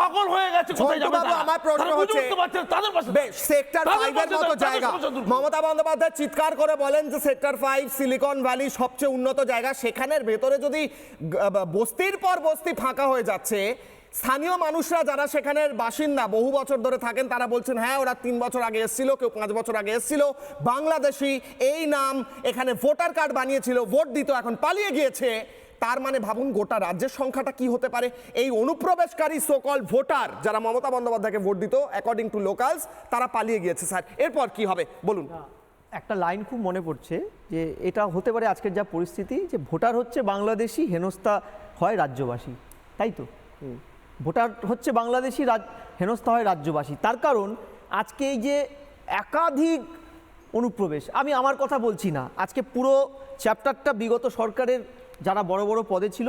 পাগল হয়ে গেছে কোথায় যাবে? আমার প্রশ্ন হচ্ছে উঠতে পারছে না, তাদের পাশে সেক্টর তাদের ফাইভের মতো জায়গা। সমস্যা দূর করুন। মমতা বন্দ্যোপাধ্যায় চিৎকার করে বলেন যে সেক্টর ফাইভ সিলিকন ভ্যালি সবচেয়ে উন্নত জায়গা। সেখানের ভেতরে যদি বস্তির পর বস্তি ফাঁকা হয়ে যাচ্ছে স্থানীয় মানুষরা যারা সেখানের বাসিন্দা বহু বছর ধরে থাকেন তারা বলছেন হ্যাঁ ওরা তিন বছর আগে এসেছিল কেউ পাঁচ বছর আগে এসেছিল। বাংলাদেশি এই নাম এখানে ভোটার কার্ড বানিয়েছিল ভোট দিত এখন পালিয়ে গিয়েছে। তার মানে ভাবুন গোটা রাজ্যের সংখ্যাটা কি হতে পারে? এই অনুপ্রবেশকারী সকল ভোটার যারা মমতা বন্দ্যোপাধ্যায়কে ভোট দিত অ্যাকর্ডিং টু লোকালস তারা পালিয়ে গিয়েছে স্যার। এরপর কি হবে? বলুন। একটা লাইন খুব মনে পড়ছে যে এটা হতে পারে আজকের যা পরিস্থিতি যে ভোটার হচ্ছে বাংলাদেশি হেনস্থা হয় রাজ্যবাসী তাই তো? ভোটার হচ্ছে বাংলাদেশি রাজ- হেনস্থা হয় রাজ্যবাসী। তার কারণ আজকে এই যে একাধিক অনুপ্রবেশ আমি আমার কথা বলছি না আজকে পুরো চ্যাপ্টারটা বিগত সরকারের যারা বড় বড় পদে ছিল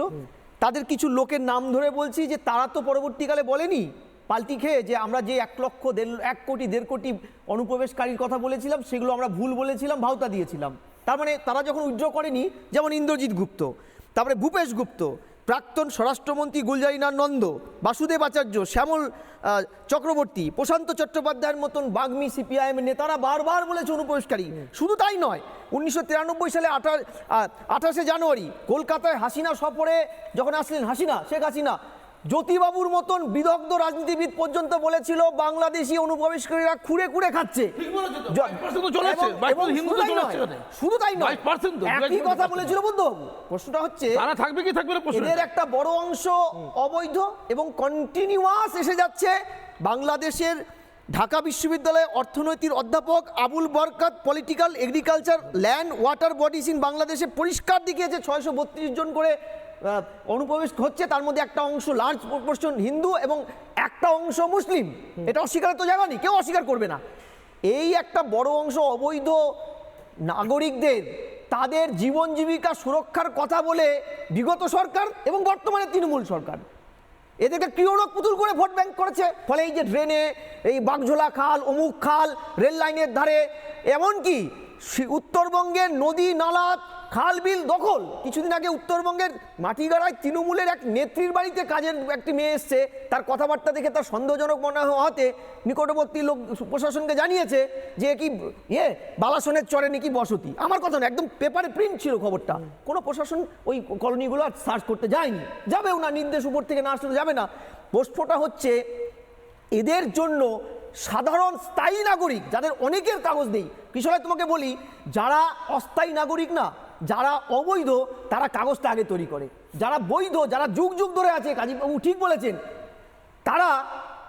তাদের কিছু লোকের নাম ধরে বলছি যে তারা তো পরবর্তীকালে বলেনি। পাল্টি খেয়ে যে আমরা যে এক লক্ষ দেড় এক কোটি দেড় কোটি অনুপ্রবেশকারীর কথা বলেছিলাম সেগুলো আমরা ভুল বলেছিলাম ভাওতা দিয়েছিলাম। তার মানে তারা যখন উইথড্র করেনি যেমন ইন্দ্রজিৎ গুপ্ত তারপরে ভূপেশ গুপ্ত প্রাক্তন স্বরাষ্ট্রমন্ত্রী গুলজারিনার নন্দ, বাসুদেব আচার্য, শ্যামল চক্রবর্তী, প্রশান্ত চট্টোপাধ্যায়ের মতন বাগ্মী সিপিআইএম নেতারা বারবার বলেছে অনুপ্রবেশকারী। শুধু তাই নয়, উনিশশো সালে আঠাশ আঠাশে জানুয়ারি কলকাতায় হাসিনা সফরে যখন আসলেন, হাসিনা, শেখ হাসিনা জ্যোতিবাবুর মতন বিদগ্ধ রাজনীতিবিদ পর্যন্ত বলেছিল বাংলাদেশি অনুপ্রবেশকারীরা খুঁড়ে খুঁড়ে খাচ্ছে। ঠিক বলেছ তো, জ- 22% তো চলে এসছে, এবং- 22% এবং হিন্দু শুধু তাই নয়, এসছে ওখানে। শুধু তাই নয় 22% তো, একই কথা বলেছিল বুদ্ধবাবু প্রশ্নটা হচ্ছে থাকবে কি থাকবে এদের একটা বড় অংশ অবৈধ এবং কন্টিনিউয়াস এসে যাচ্ছে বাংলাদেশের ঢাকা বিশ্ববিদ্যালয়ে অর্থনৈতিক অধ্যাপক Abul Barkat political agriculture land water bodies in বাংলাদেশে পরিষ্কার দেখিয়েছে ছয়শো বত্রিশ জন করে অনুপ্রবেশ হচ্ছে তার মধ্যে একটা অংশ লার্জ প্রপোর্শন হিন্দু এবং একটা অংশ মুসলিম। এটা অস্বীকার তো জায়গা নেই কেউ অস্বীকার করবে না। এই একটা বড় অংশ অবৈধ নাগরিকদের তাদের জীবন জীবিকা সুরক্ষার কথা বলে বিগত সরকার এবং বর্তমানে তৃণমূল সরকার। এদেরকে ক্রিয়রক পুতুল করে ভোট ব্যাংক করেছে ফলে এই যে ড্রেনে এই বাগঝোলা খাল অমুক খাল রেল লাইনের ধারে এমনকি উত্তরবঙ্গের নদী নালা খাল বিল দখল। কিছুদিন আগে উত্তরবঙ্গের মাটিগাড়ায় তৃণমূলের এক নেত্রীর বাড়িতে কাজের একটি মেয়ে এসছে। তার কথাবার্তা দেখে তার সন্দেহজনক মনে হওয়াতে নিকটবর্তী লোক প্রশাসনকে জানিয়েছে যে কি ইয়ে বালাসনের চরে নাকি বসতি। আমার কথা না একদম পেপারে প্রিন্ট ছিল খবরটা। কোনো প্রশাসন ওই কলোনিগুলো আর সার্চ করতে যায়নি। যাবেও না, নির্দেশ উপর থেকে না আসলে যাবে না। প্রশ্নটা হচ্ছে, এদের জন্য সাধারণ স্থায়ী নাগরিক, যাদের অনেকের কাগজ নেই বিষয়ে তোমাকে বলি, যারা অস্থায়ী নাগরিক না যারা অবৈধ তারা কাগজটা আগে তৈরি করে। যারা বৈধ যারা যুগ যুগ ধরে আছে কাজীবাবু ঠিক বলেছেন তারা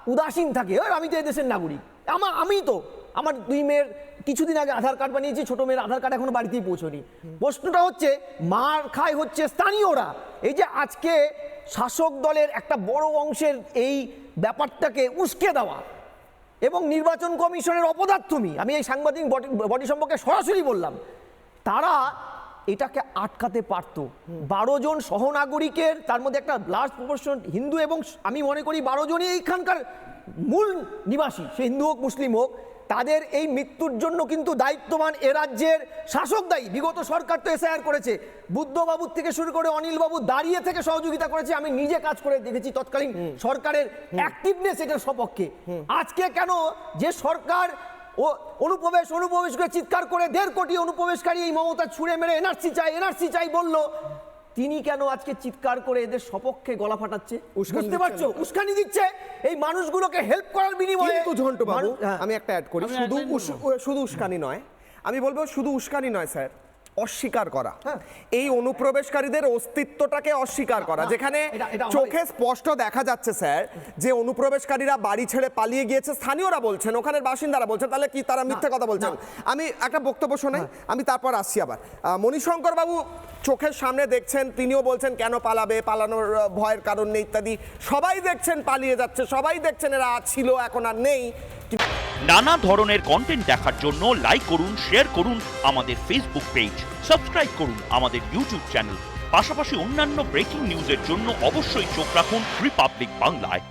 উদাসীন থাকে। "ওই, আমি তো এদেশের নাগরিক। আমার আমি তো। আমার দুই মেয়ের কিছুদিন আগে আধার কার্ড বানিয়েছি ছোট মেয়ের আধার কার্ড এখনও বাড়িতেই পৌঁছনি প্রশ্নটা হচ্ছে মার খায় হচ্ছে স্থানীয়রা? এই যে আজকে শাসক দলের একটা বড় অংশের এই ব্যাপারটাকে উস্কে দেওয়া এবং নির্বাচন কমিশনের অপদার্থমি আমি এই সাংবাদিক বডি সম্পর্কে সরাসরি বললাম তারা এটাকে আটকাতে পারতো। বারো জন সহনাগরিকের তার মধ্যে একটা লার্জ প্রপোর্শন হিন্দু এবং আমি মনে করি বারো জনই এইখানকার মূল নিবাসী সে হিন্দু হোক মুসলিম হোক তাদের এই মৃত্যুর জন্য কিন্তু দায়িত্ববান এ রাজ্যের শাসক দায়ী। বিগত সরকার তো এসআইআর করেছে। বুদ্ধবাবুর থেকে শুরু করে অনিলবাবু দাঁড়িয়ে থেকে সহযোগিতা করেছে আমি নিজে কাজ করে দেখেছি তৎকালীন সরকারের অ্যাক্টিভনেস এটার সপক্ষে। আজকে কেন যে সরকার ও অনুপ্রবেশ অনুপ্রবেশ করে চিৎকার করে দেড় কোটি অনুপ্রবেশকারী এই মমতা ছুঁড়ে মেরে এনআরসি চাই এনআরসি চাই বলল। তিনি কেন আজকে চিৎকার করে এদের সপক্ষে গলা ফাটাচ্ছে? উস্কানি বুঝতে পারছ? উস্কানি দিচ্ছে। এই মানুষগুলোকে হেল্প করার বিনিময়ে কিন্তু ঝন্টু বাবু হ্যাঁ। আমি একটা অ্যাড করি শুধু শুধু উস্কানি নয়। আমি বলব শুধু উস্কানি নয় স্যার অস্বীকার করা। হ্যাঁ। এই অনুপ্রবেশকারীদের অস্তিত্বটাকে অস্বীকার করা। যেখানে চোখে স্পষ্ট দেখা যাচ্ছে স্যার যে অনুপ্রবেশকারীরা বাড়ি ছেড়ে পালিয়ে গিয়েছে। স্থানীয়রা বলছেন ওখানের বাসিন্দারা বলছেন তাহলে কি তারা মিথ্যে কথা বলছেন? আমি একটা বক্তব্য শোনাই আমি তারপর আসছি আবার। মণিশঙ্কর বাবু চোখের সামনে দেখছেন, তিনিও বলছেন কেন পালাবে, পালানোর ভয়ের কারণ নেই ইত্যাদি। সবাই দেখছেন, পালিয়ে যাচ্ছে, সবাই দেখছেন এরা ছিল, এখন আর নেই। নানা ধরনের কন্টেন্ট দেখার জন্য লাইক করুন শেয়ার করুন আমাদের ফেসবুক পেজ সাবস্ক্রাইব করুন আমাদের ইউটিউব চ্যানেল পাশাপাশি অন্যান্য ব্রেকিং নিউজের জন্য অবশ্যই চোখ রাখুন রিপাবলিক বাংলায়